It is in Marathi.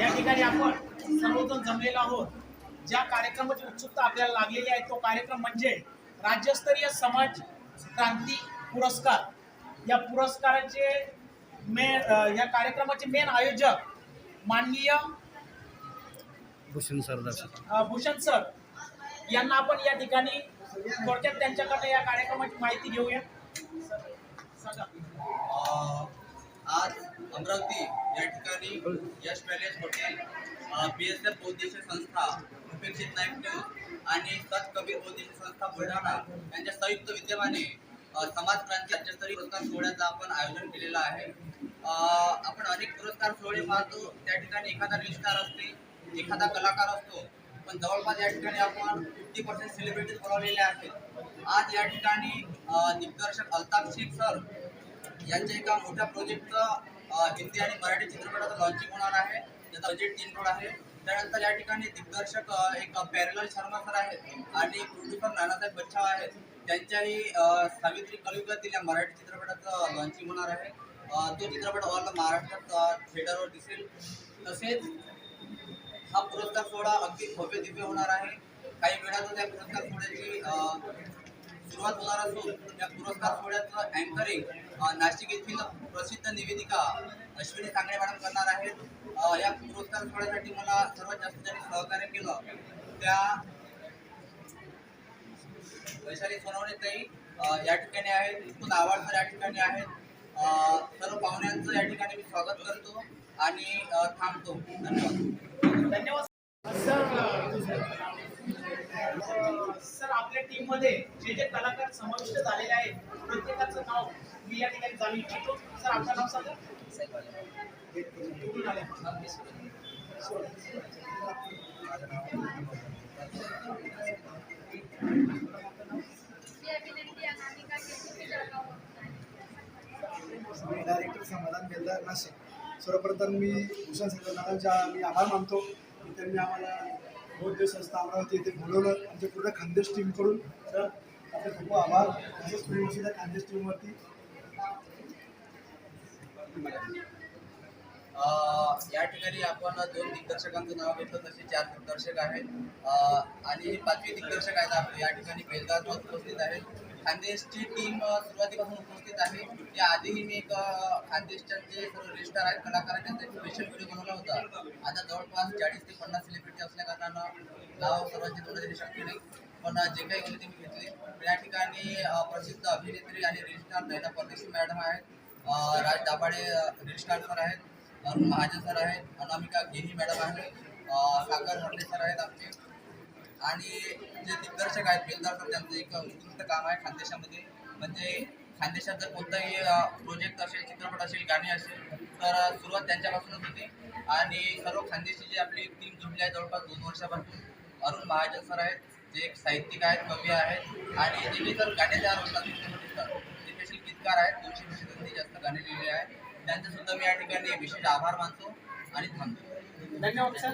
या ठिकाणी आपण सर्वजण जमलेलो आहोत. ज्या कार्यक्रमाची उत्सुकता आपल्याला लागलेली आहे तो कार्यक्रम म्हणजे राज्यस्तरीय समाज क्रांती पुरस्कार. या पुरस्काराचे मे या कार्यक्रमाचे मेन आयोजक माननीय भूषण अ, भूषण सर यांना आपण या ठिकाणी थोडक्यात त्यांच्याकडे या कार्यक्रमाची माहिती घेऊया. सर, अमरावती या ठिकाणी Yash palace hotel B S F बौद्धिक संस्था उपेक्षित नाईक न्यूज आणि सत कबीर बौद्धिक संस्था बुलढाणा यांच्या संयुक्त विद्यमाने समाज क्रांती राज्यस्तरीय पुरस्कार सोहळ्याचं आपण आयोजन केलेलं आहे. आपण अनेक पुरस्कार सोहळे पाहतो. त्या ठिकाणी एखादा रिस्टार असते एखादा कलाकार असतो पण जवळपास या ठिकाणी आपण फिफ्टी पर्सेंट सेलिब्रिटीज बोलावलेले आहेत. आज या ठिकाणी दिग्दर्शक अल्ताफ शेख सर यांच्या एका मोठ्या प्रोजेक्टचं हिंदी आणि मराठी चित्रपटाचं लॉन्चिंग होणार आहे. त्याचा बजेट तीन करोड आहे. त्यानंतर या ठिकाणी दिग्दर्शक एक पॅरल शर्मा सर आहेत आणि प्रोड्युसर नानासाहेब बच्छाव आहेत. त्यांच्याही सावित्री कलयुगातील या मराठी चित्रपटाचं लॉन्चिंग होणार आहे. तो चित्रपट ऑल महाराष्ट्रात थिएटरवर दिसेल. तसेच हा पुरस्कार सोहळा अगदी भव्य दिव्य होणार आहे. काही वेळातच या पुरस्कार सोहळ्याची सुरुवात होणार असून या पुरस्कार सोहळ्याचं अँकरिंग नाशिक येथील अश्विनी सांगणे मॅडम करणार आहेत. या पुरस्कार सोहळ्यासाठी मला सर्वात जास्त ज्यांनी सहकार्य केलं. त्या वैशाली सोनवणे ताई या ठिकाणी आहेत. मुकुंद आवाडकर या ठिकाणी आहेत. सर्व पाहुण्यांचं या ठिकाणी मी स्वागत करतो आणि थांबतो. धन्यवाद. धन्यवाद. सर सर आपल्या टीममध्ये जे जे कलाकार समाविष्ट झालेले आहेत प्रत्येकाचं नाव मी या ठिकाणी जाणू इच्छितो सर आपलं नाव सांगा. मी डायरेक्टर समाधान बेलदार नाशिक. सर्वप्रथम मी भूषण सरदारांचा मी आभार मानतो. की त्यांनी आम्हाला बौद्ध संस्था अमरावती येथे बोलवलं. आमच्या पूर्ण खानदेश टीमकडून तर आपले खूप आभार. तसेच तुम्ही खानदेश टीमवरती या ठिकाणी आपण दोन दिग्दर्शकांचं नाव घेतलं तसे चार दिग्दर्शक आहेत. आणि पाचवी दिग्दर्शक आहेत आपले. या ठिकाणी बेलगाव उपस्थित आहेत खानदेशची टीम सुरुवातीपासून उपस्थित आहे. या आधीही मी एक खानदेशच्या जे सर्व आहेत कलाकार आहेत त्यांचा एक स्पेशल व्हिडिओ बनवला होता. आता जवळपास चाळीस ते पन्नास सेलिब्रिटी असल्या कारणानं नाव सर्वांची थोडं देणे शक्य नाही. पण जे काही होते ते मी घेतले. या ठिकाणी प्रसिद्ध अभिनेत्री आणि रजिस्टर नैना परदेशी मॅडम आहेत. राज दाभाडे रिस्टार सर आहेत अरुण महाजन सर आहेत अनामिका गेही मॅडम आहे अ, सागर सर आहेत आमचे. आणि जे दिग्दर्शक आहेत बेलदार सर त्यांचं एक उत्कृष्ट काम आहे खानदेशामध्ये. म्हणजे खानदेशात जर कोणताही प्रोजेक्ट असेल चित्रपट असेल गाणी असेल तर सुरुवात त्यांच्यापासूनच होते. आणि सर्व खानदेशी जी आपली टीम जुडली आहे जवळपास दोन वर्षापासून अरुण महाजन सर आहेत जे एक साहित्यिक आहेत कवी आहेत आणि जे काही तर गाणे तयार गीतकार आहेत. दोनशे पेक्षा जास्त गाणे लिहिले आहेत. त्यांचे सुद्धा मी या ठिकाणी विशेष आभार मानतो आणि थांबतो. धन्यवाद सर.